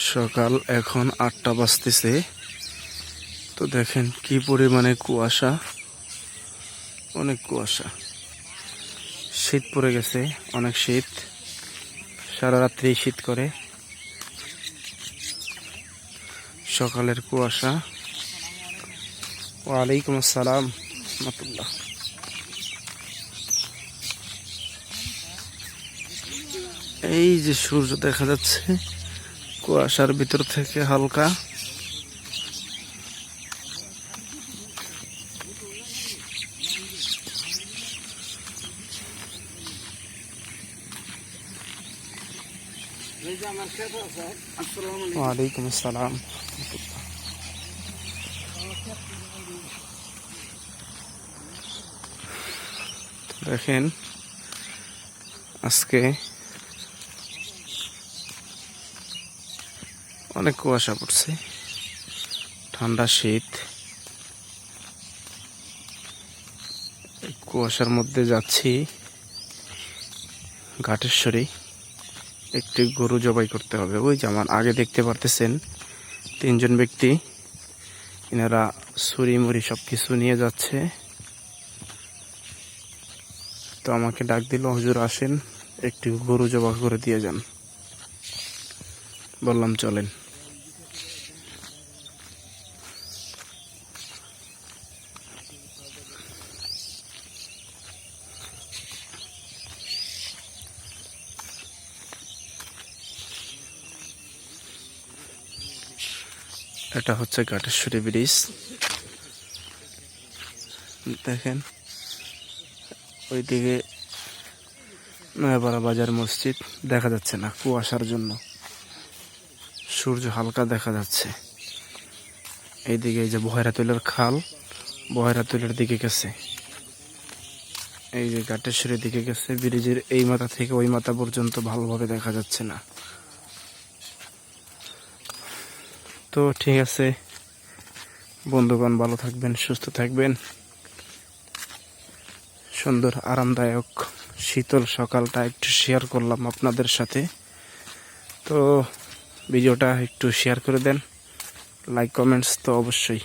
সকাল এখন আটটা বাজতেছে। তো দেখেন কি পরিমাণে কুয়াশা। অনেক কুয়াশা। শীত পড়ে গেছে, অনেক শীত। সারা রাত্রি শীত করে। সকালের কুয়াশা। ওয়ালাইকুম আসসালাম, রহমতুল্লাহ। এই যে সূর্য দেখা যাচ্ছে কুয়াশার ভিতর থেকে হালকা। ওয়ালাইকুম আসসালাম। দেখেন আজকে অনেক কুয়াশা পড়ছে। ঠান্ডা শীত। কুয়াশার মধ্যে যাচ্ছি ঘাটেশ্বরী। একটি গরু জবাই করতে হবে। ওই যেমন আগে দেখতে পারতেছেন তিনজন ব্যক্তি। এনারা ছুরি মুড়ি সব কিছু নিয়ে যাচ্ছে। তো আমাকে ডাক দিল, হুজুর আসেন, একটি গরু জবা করে দিয়ে যান। বললাম, চলেন। এটা হচ্ছে ঘাটেশ্বরী ব্রিজ। দেখেন, ওইদিকে নয়াপাড়া বাজার মসজিদ দেখা যাচ্ছে না কুয়াশার জন্য। সূর্য হালকা দেখা যাচ্ছে। এইদিকে এই যে বহেরা তৈলের খাল, বহেরা তৈলের দিকে গেছে। এই যে ঘাটেশ্বরীর দিকে গেছে, ব্রিজের এই মাথা থেকে ওই মাথা পর্যন্ত ভালোভাবে দেখা যাচ্ছে না। তো ঠিক আছে। বন্ধুগণ, ভালো থাকবেন, সুস্থ থাকবেন। সুন্দর, আরামদায়ক, শীতল সকালটা একটু শেয়ার করলাম আপনাদের সাথে। তো, ভিডিওটা একটু শেয়ার করে দেন। লাইক কমেন্টস তো অবশ্যই।